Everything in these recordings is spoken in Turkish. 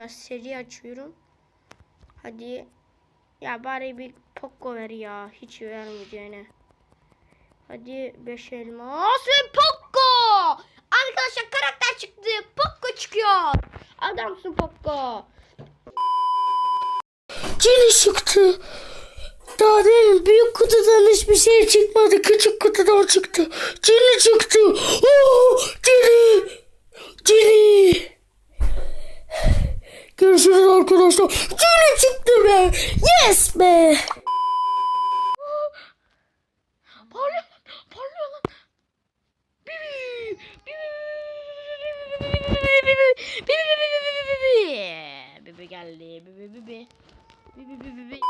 Biraz seri açıyorum. Hadi. Ya bari bir Poco ver ya. Hiç vermeyeceğine. Hadi 5 elmas ve Poco. Arkadaşlar karakter çıktı. Poco çıkıyor. Adamsın Poco. Cili çıktı. Daha demin büyük kutudan hiçbir şey çıkmadı. Küçük kutudan çıktı. Cini çıktı. Oo, Cini. Cini. Görüşürüz arkadaşlar. Cini çıktı be. Yes be. Parlıyor lan. Parlıyor lan. Bibi. Bibi. Bibi. Bibi geldi. Bibi bibi. Bibi bibi bibi.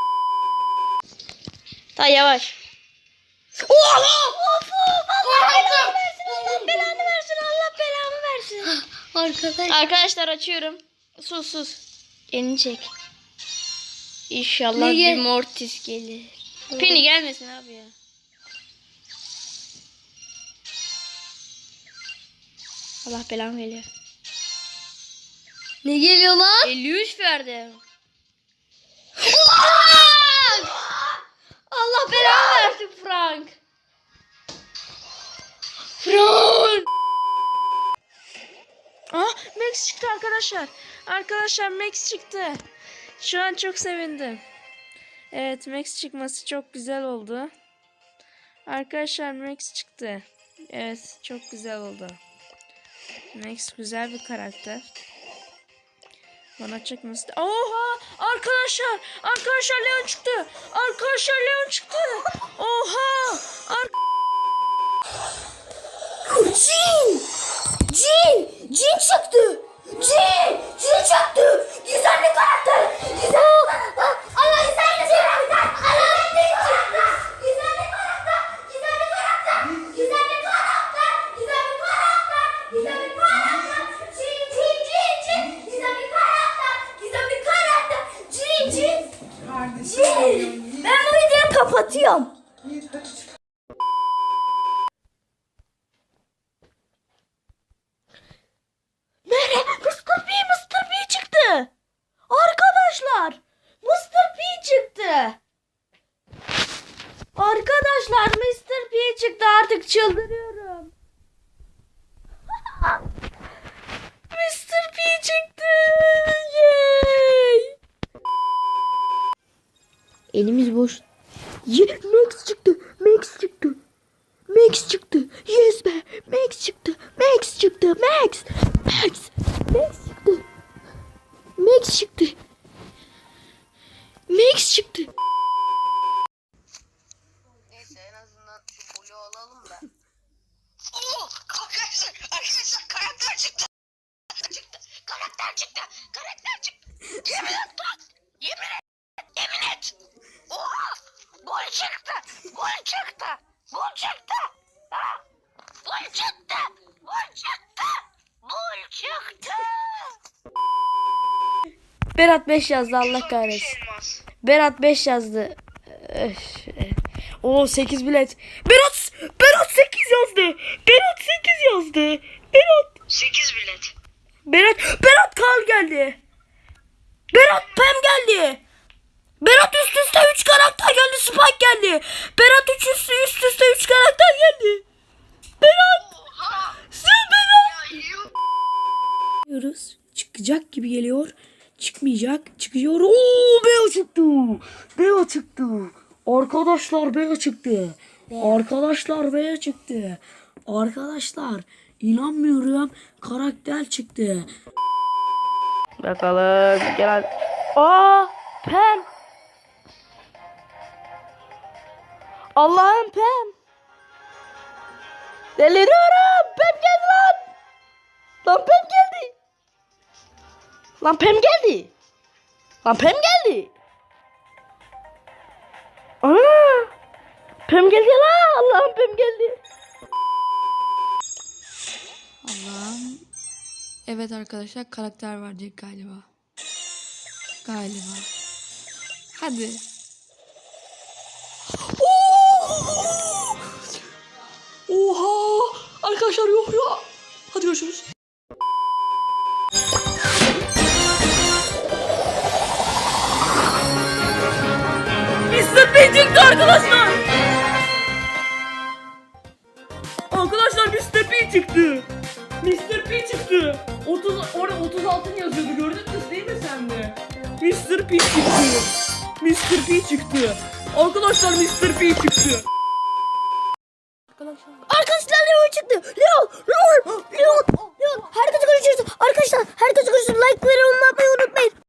Ta yavaş. Oha! Of Allah belanı versin. Allah belanı versin. Allah belanı versin. Arkadaş. Arkadaşlar açıyorum. Sus sus. Elini çek. İnşallah bir mortis gelir. Penny gelmesin abi ya. Allah belanı veriyor. Ne geliyor lan? 53 verdi. Allah belanı versin Frank. Frank. Ah Max çıktı arkadaşlar. Arkadaşlar Max çıktı. Şu an çok sevindim. Evet Max çıkması çok güzel oldu. Arkadaşlar Max çıktı. Evet çok güzel oldu. Max güzel bir karakter. Bana çıkması da... Oha! Arkadaşlar! Arkadaşlar Leon çıktı! Arkadaşlar Leon çıktı! Oha! Ar Cin. Cin. Cin çıktı. Cin. Cin çıktı. Gizemli karakter. Gizemli karakter. Allah gizemli karakter. Allah gizemli karakter. Gizemli karakter. Gizemli karakter. Gizemli karakter. Gizemli karakter. Gizemli karakter. Cin cin cin cin. Gizemli karakter. Gizemli karakter. Cin cin. Cin. Ben bu videoyu kapatıyorum. Nere? Mr. P, çıktı. Arkadaşlar, Mr. Çıktı. Arkadaşlar, Mr. P çıktı. Artık çıldırıyorum. Elimiz boş. Max çıktı. Max çıktı. Max çıktı. Yes be. Max çıktı. Max çıktı. Max. Max. Max çıktı. Max çıktı. Max çıktı. Neyse en azından şu blue alalım da. Oo arkadaşlar arkadaşlar karakter çıktı. Çıktı. Karakter çıktı. Karakter çıktı. Yemin et lan. Yemin et. Yemin et. Oha. Gol çıktı. Gol çıktı. Gol çıktı. Ha? Gol çıktı. Gol çıktı. Gol çıktı. Berat 5 yazdı Allah kahretsin. Elmas. Berat 5 yazdı. O 8 bilet. Berat Berat 8 yazdı. Berat 8 yazdı. Berat 8 bilet. Berat Berat Karl geldi. Berat Pem geldi. Berat üst üste 3 karakter geldi. Spike geldi. Berat üst üste üst üste 3 karakter geldi. Berat Oha. sen Berat. Diyoruz. Çıkacak gibi geliyor. Çıkmayacak. Çıkıyor. Oo Beo çıktı. Beo çıktı. Arkadaşlar Beo çıktı. Arkadaşlar Beo çıktı. Arkadaşlar inanmıyorum. Karakter çıktı. Bakalım gel. Aa Pem. Allah'ım Pem. Deliriyorum. Pem geldi lan. Lan Pem geldi. Lan Pem geldi. Lan Pem geldi. Ana. Pem geldi lan. Allah'ım Pem geldi. Allah'ım. Evet arkadaşlar karakter verecek galiba. Galiba. Hadi. Oha! Arkadaşlar yok ya. Hadi görüşürüz. Çıktı arkadaşlar. Arkadaşlar Mr. P çıktı. Mr. P çıktı. 30 orada 36 yazıyordu gördün mü değil mi sen de? Mr. P çıktı. Mr. P çıktı. Arkadaşlar Mr. P çıktı. Arkadaşlar Leon çıktı. Leon, Leon, Leon, Leon. Herkese görüşürüz. Arkadaşlar herkese görüşürüz. Like ve yorum yapmayı unutmayın.